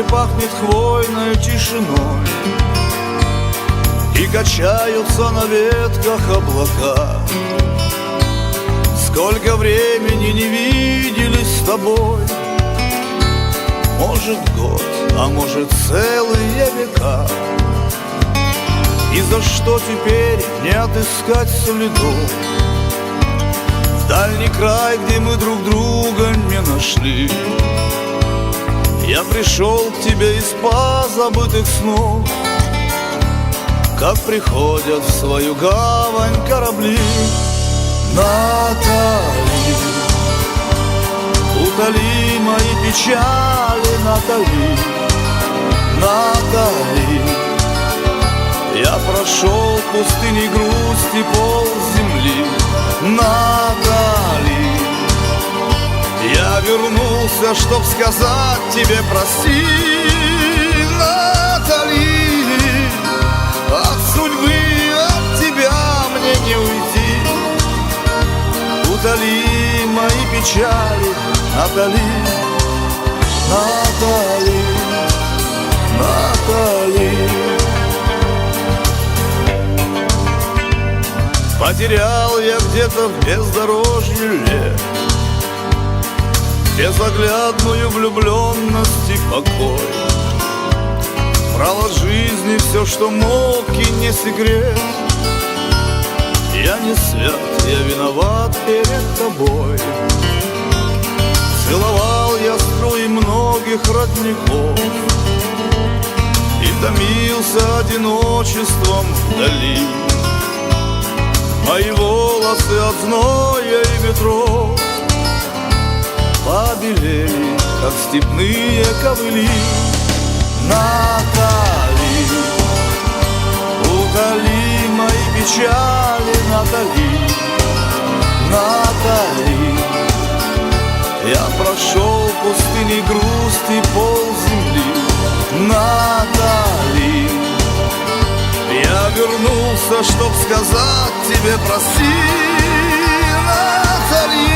пахнет хвойной тишиной. И качаются на ветках облака. Сколько времени не виделись с тобой. Может год, а может целые века. И за что теперь не отыскать следов? В дальний край, где мы друг друга не нашли Я пришел к тебе из позабытых снов Как приходят в свою гавань корабли Натали, утоли мои печали, Натали, Натали. Я прошел пустыни грусти пол земли, Натали. Вернулся, чтоб сказать тебе прости, Натали. От судьбы, от тебя мне не уйти. Утоли мои печали, Натали, Натали, Натали. Потерял я где-то в бездорожье лет Безоглядную влюбленность и покой. Право жизни все, что мог и не секрет. Я не свят, я виноват перед тобой. Целовал я струи многих родников И томился одиночеством вдали. Мои волосы от зноя и ветров Побелели, как степные ковыли Натали, утоли мои печали, Натали, Натали. Я прошел пустыни грусти пол земли Натали. Я вернулся, чтоб сказать тебе прости Натали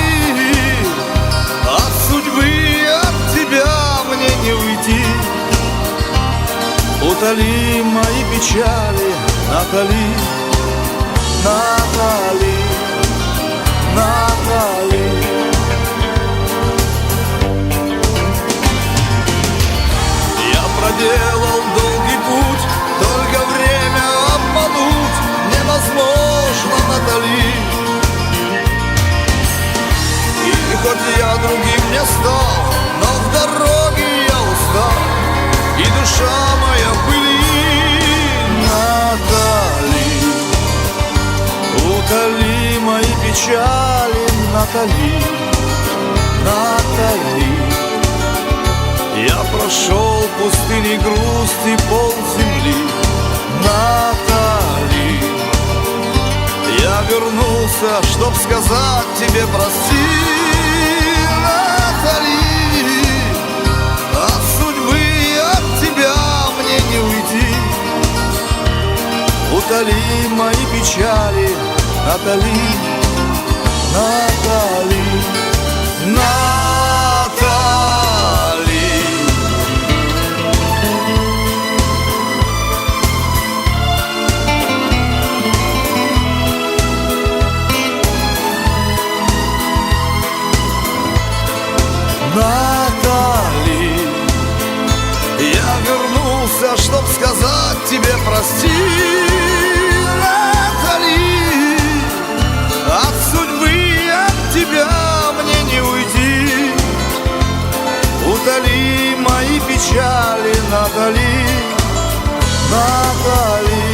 Утоли мои печали, Натали, Натали, Натали. Я проделал долгий путь, только время обмануть невозможно, Натали. И хоть я другим не стал, мои печали, Натали, Натали. Я прошел пустыни грусти пол земли, Натали. Я вернулся, чтоб сказать тебе прости, Натали. От судьбы, от тебя мне не уйти. Утоли мои печали, Натали, Натали, Натали. Натали, я вернулся, чтоб сказать тебе прости, Печали, Натали, Натали.